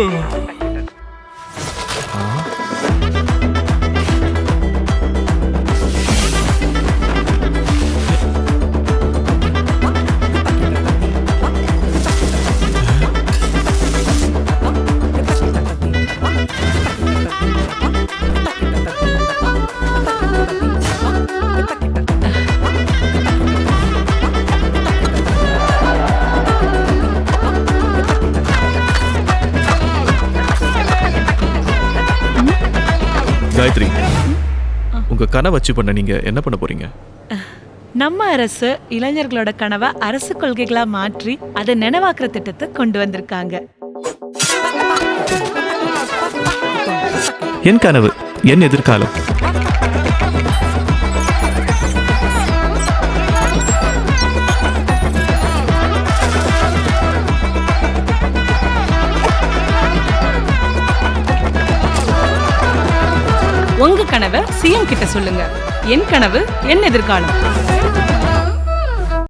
Ugh. Gayatri உங்க கனவை வச்சு பண்ண நீங்க என்ன பண்ண போறீங்க? நம்ம அரசு இளைஞர்களோட கனவை அரசு கொள்கைகளா மாற்றி அதை நினைவாக்குற திட்டத்தை கொண்டு வந்திருக்காங்க. என் கனவு என் எதிர்காலம். உங்க கனவை சிஎம் கிட்ட சொல்லுங்க. என் கனவு என் எதிர்காலம்.